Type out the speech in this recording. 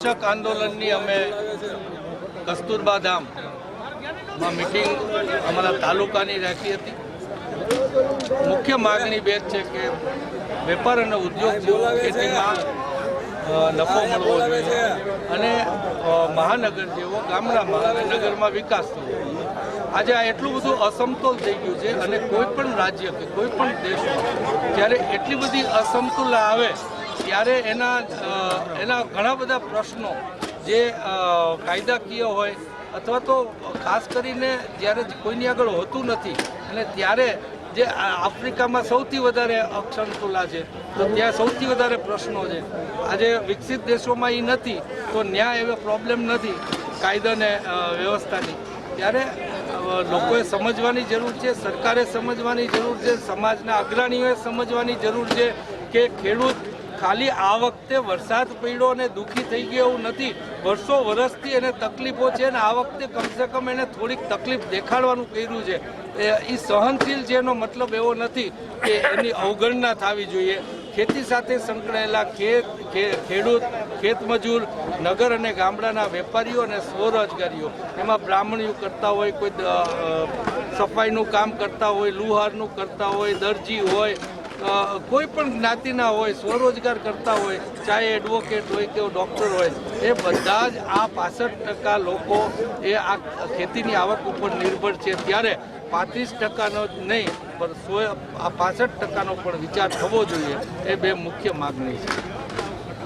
શિક્ષક આંદોલનની અમે કસ્તુરબા ધામમાં મિટિંગ અમારા તાલુકાની રાખી હતી. મુખ્ય માગણી બે છે કે વેપાર અને ઉદ્યોગ ખેતીમાં નફો મળવો જોઈએ અને મહાનગર જેવો, ગામડામાં અને નગરમાં વિકાસ થવો આજે આ એટલું બધું અસમતોલ થઈ ગયું છે અને કોઈ પણ રાજ્ય કે કોઈ પણ દેશમાં જ્યારે એટલી બધી અસમતુલા આવે ત્યારે એના એના ઘણા બધા પ્રશ્નો જે કાયદાકીય હોય અથવા તો ખાસ કરીને જ્યારે કોઈની આગળ હોતું નથી અને ત્યારે જે આફ્રિકામાં સૌથી વધારે અક્ષરતુલા છે, તો ત્યાં સૌથી વધારે પ્રશ્નો છે. આજે વિકસિત દેશોમાં એ નથી, તો ન્યાય એવો પ્રોબ્લેમ નથી કાયદાને વ્યવસ્થાની. ત્યારે લોકોએ સમજવાની જરૂર છે, સરકારે સમજવાની જરૂર છે, સમાજના અગ્રણીઓએ સમજવાની જરૂર છે કે ખેડૂત ખાલી આ વખતે વરસાદ પડ્યો અને દુઃખી થઈ ગયો એવું નથી. વર્ષો વર્ષથી એને તકલીફો છે અને આ વખતે કમસે કમ એને થોડીક તકલીફ દેખાડવાનું કર્યું છે. એ સહનશીલ છે એનો મતલબ એવો નથી કે એની અવગણના થવી જોઈએ. ખેતી સાથે સંકળાયેલા ખેત ખેડૂત ખેતમજૂર નગર અને ગામડાના વેપારીઓ અને સ્વરોજગારીઓ. એમાં બ્રાહ્મણીઓ કરતા હોય, કોઈ સફાઈનું કામ કરતા હોય, લુહારનું કરતા હોય, દરજી હોય કોઈ પણ જ્ઞાતિના હોય, સ્વરોજગાર કરતા હોય, ચાહે એડવોકેટ હોય કે ડૉક્ટર હોય, એ બધા જ આ પાસઠ ટકા લોકો એ આ ખેતીની આવક ઉપર નિર્ભર છે. ત્યારે પાંત્રીસ ટકાનો જ નહીં, પણ સો આ પાસઠ ટકાનો પણ વિચાર થવો જોઈએ, એ બે મુખ્ય માગણી છે.